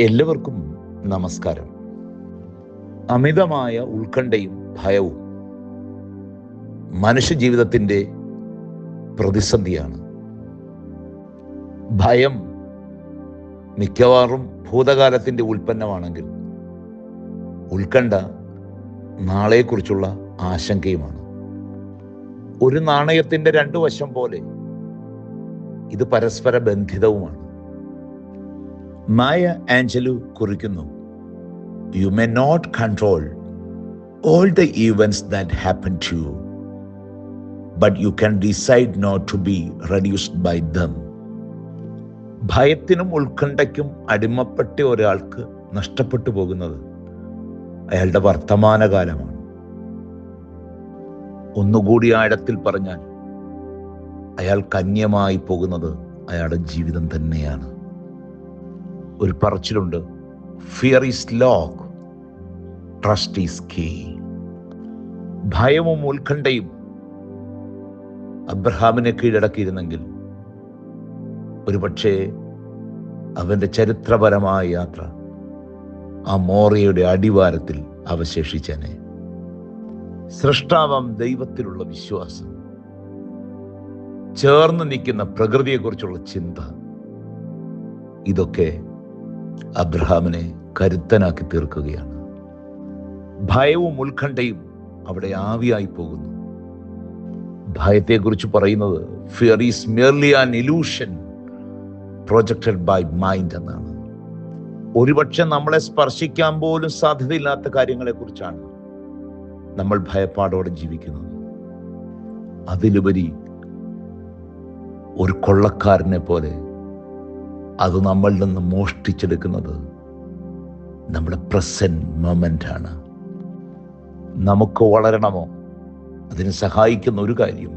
എല്ലാവർക്കും നമസ്കാരം. അമിതമായ ഉത്കണ്ഠയും ഭയവും മനുഷ്യ ജീവിതത്തിന്റെ പ്രതിസന്ധിയാണ്. ഭയം മിക്കവാറും ഭൂതകാലത്തിന്റെ ഉൽപ്പന്നമാണെങ്കിൽ ഉത്കണ്ഠ നാളെക്കുറിച്ചുള്ള ആശങ്കയുമാണ്. ഒരു നാണയത്തിന്റെ രണ്ടു വശം പോലെ ഇത് പരസ്പര ബന്ധിതവുമാണ് മായ ആഞ്ചലു കുറിക്കുന്നു. You may not control all the events that happen to you but you can decide not to be reduced by them ഭയത്തിനും ഉത്കണ്ഠയ്ക്കും അടിമപ്പെട്ട ഒരാൾക്ക് നഷ്ടപ്പെട്ടു പോകുന്നത് അയാളുടെ വർത്തമാനകാലമാണ്. ഒന്നുകൂടി ആഴത്തിൽ പറഞ്ഞാൽ അയാൾ കന്യമായി പോകുന്നത് അയാളുടെ ജീവിതം തന്നെയാണ്. ഒരു പറച്ചിലുണ്ട്. Fear is lock trust is key ഭയവും ഉത്കണ്ഠയും അബ്രഹാമിനെ കീഴടക്കിയിരുന്നെങ്കിൽ ഒരുപക്ഷെ അവന്റെ ചരിത്രപരമായ യാത്ര ആ മോറയുടെ അടിവാരത്തിൽ അവശേഷിച്ചനെ. സൃഷ്ടാവാം ദൈവത്തിലുള്ള വിശ്വാസം. ചേർന്ന് നിൽക്കുന്ന പ്രകൃതിയെക്കുറിച്ചുള്ള ചിന്ത. ഇതൊക്കെ അബ്രഹാമിനെ കരുത്തനാക്കി തീർക്കുകയാണ്. ഭയവും ഉത്കണ്ഠയും അവിടെ ആവിയായി പോകുന്നു. ഭയത്തെക്കുറിച്ച് പറയുന്നത് fear is merely an illusion projected by mind എന്നാണ്. ഒരുപക്ഷെ നമ്മളെ സ്പർശിക്കാൻ പോലും സാധ്യതയില്ലാത്ത കാര്യങ്ങളെക്കുറിച്ചാണ് നമ്മൾ ഭയപ്പാടോടെ ജീവിക്കുന്നത്. അതിലുപരി ഒരു കൊള്ളക്കാരനെ പോലെ അത് നമ്മളിൽ നിന്ന് മോഷ്ടിച്ചെടുക്കുന്നത് നമ്മുടെ പ്രസന്റ് മൊമെന്റാണ് നമുക്ക് വളരണമോ? അതിന് സഹായിക്കുന്ന ഒരു കാര്യം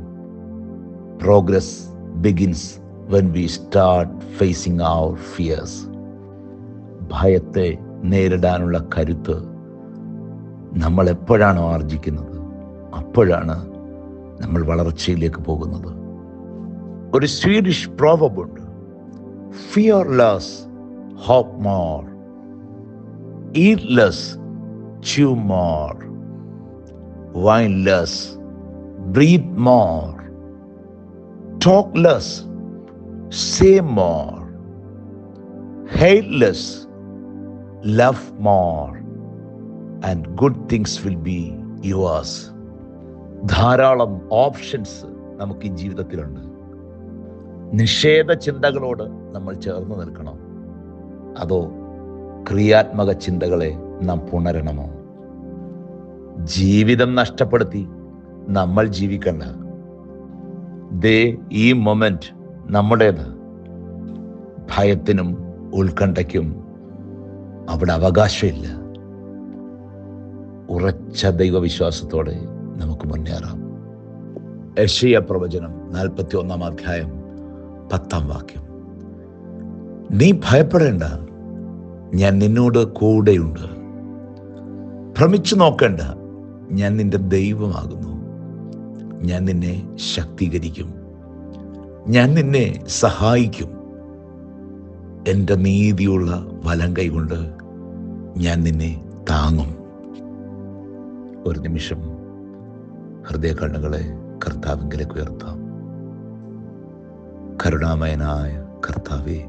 progress begins when we start facing our fears ഭയത്തെ നേരിടാനുള്ള കരുത്ത് നമ്മൾ എപ്പോഴാണോ ആർജിക്കുന്നത്? അപ്പോഴാണ് നമ്മൾ വളർച്ചയിലേക്ക് പോകുന്നത്. ഒരു സ്വീഡിഷ് പ്രോവബുണ്ട് fear less hope more eat less chew more whine less breathe more say say more hate less love more and good things will be yours ധാരാളം ഓപ്ഷൻസ് നമുക്ക് ഈ ജീവിതത്തിലുണ്ട്. നിഷേധ ചിന്തകളോട് നമ്മൾ ചേർന്ന് നിൽക്കണോ? അതോ ക്രിയാത്മക ചിന്തകളെ നാം പുണരണമോ? ജീവിതം നഷ്ടപ്പെടുത്തി നമ്മൾ ജീവിക്കണ്ട. ദേ ഈ മൊമെന്റ് നമ്മുടേത്. ഭയത്തിനും ഉത്കണ്ഠയ്ക്കും അവിടെ അവകാശമില്ല. ഉറച്ച ദൈവവിശ്വാസത്തോടെ നമുക്ക് മുന്നേറാം. യശയ പ്രവചനം നാൽപ്പത്തി ഒന്നാം അധ്യായം. പത്താം വാക്യം. നീ ഭയപ്പെടേണ്ട. ഞാൻ നിന്നോട് കൂടെയുണ്ട്. ഭ്രമിച്ചു നോക്കേണ്ട. ഞാൻ നിന്റെ ദൈവമാകുന്നു. ഞാൻ നിന്നെ ശക്തീകരിക്കും. ഞാൻ നിന്നെ സഹായിക്കും. എന്റെ നീതിയുള്ള വലം കൈകൊണ്ട് ഞാൻ നിന്നെ താങ്ങും. ഒരു നിമിഷം ഹൃദയ കണ്ണുകളെ കർത്താവിങ്കിലേക്ക് ഉയർത്താം. കരുണാമയനായ കർത്താവെ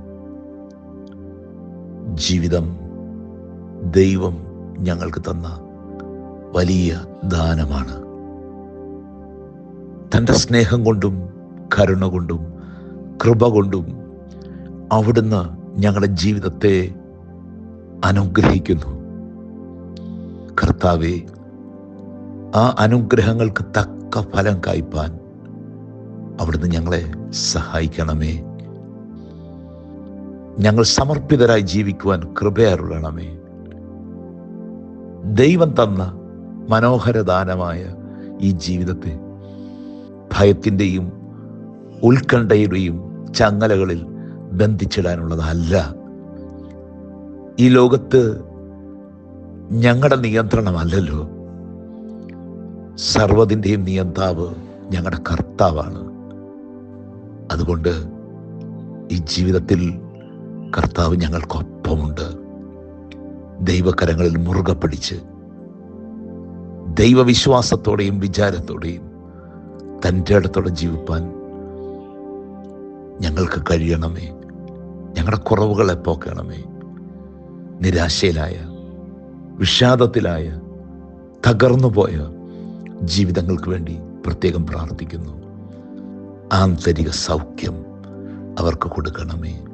ജീവിതം ദൈവം ഞങ്ങൾക്ക് തന്ന വലിയ ദാനമാണ്. തന്റെ സ്നേഹം കൊണ്ടും കരുണ കൊണ്ടും കൃപ കൊണ്ടും അവിടുന്ന് ഞങ്ങളുടെ ജീവിതത്തെ അനുഗ്രഹിക്കുന്നു. കർത്താവെ ആ അനുഗ്രഹങ്ങൾക്ക് തക്ക ഫലം കായ്പാൻ അവിടുന്ന് ഞങ്ങളെ സഹായിക്കണമേ. ഞങ്ങൾ സമർപ്പിതരായി ജീവിക്കുവാൻ കൃപയാറുള്ളണമേ ദൈവം തന്ന മനോഹരദാനമായ ഈ ജീവിതത്തെ ഭയത്തിന്റെയും ഉത്കണ്ഠയുടെയും ചങ്ങലകളിൽ ബന്ധിച്ചിടാനുള്ളതല്ല. ഈ ലോകത്ത് ഞങ്ങളുടെ നിയന്ത്രണമല്ലല്ലോ. സർവതിന്റെയും നിയന്താവ് ഞങ്ങളുടെ കർത്താവാണ്. അതുകൊണ്ട് ഈ ജീവിതത്തിൽ കർത്താവ് ഞങ്ങൾക്കൊപ്പമുണ്ട് ദൈവകരങ്ങളിൽ മുറുകെ പിടിച്ച് ദൈവവിശ്വാസത്തോടെയും വിചാരത്തോടെയും തന്റെ അടുത്തോടെ ജീവിപ്പാൻ ഞങ്ങൾക്ക് കഴിയണമേ. ഞങ്ങളുടെ കുറവുകളെ പോക്കണമേ നിരാശയിലായ വിഷാദത്തിലായ തകർന്നുപോയ ജീവിതങ്ങൾക്ക് വേണ്ടി പ്രത്യേകം പ്രാർത്ഥിക്കുന്നു. ആന്തരിക സൗഖ്യം അവർക്ക് കൊടുക്കണമേ.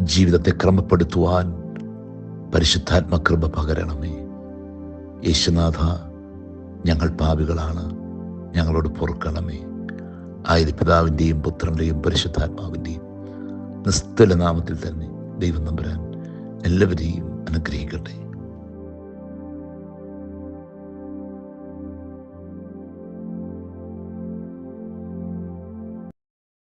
ജീവിതത്തെ ക്രമപ്പെടുത്തുവാൻ പരിശുദ്ധാത്മകൃപ പകരണമേ. യേശുനാഥ ഞങ്ങൾ പാപികളാണ് ഞങ്ങളോട് പൊറുക്കണമേ. ആയത് പിതാവിന്റെയും പുത്രന്റെയും പരിശുദ്ധാത്മാവിന്റെയും നിസ്തുല നാമത്തിൽ തന്നെ ദൈവം നമ്പുരാൻ എല്ലാവരെയും അനുഗ്രഹിക്കട്ടെ.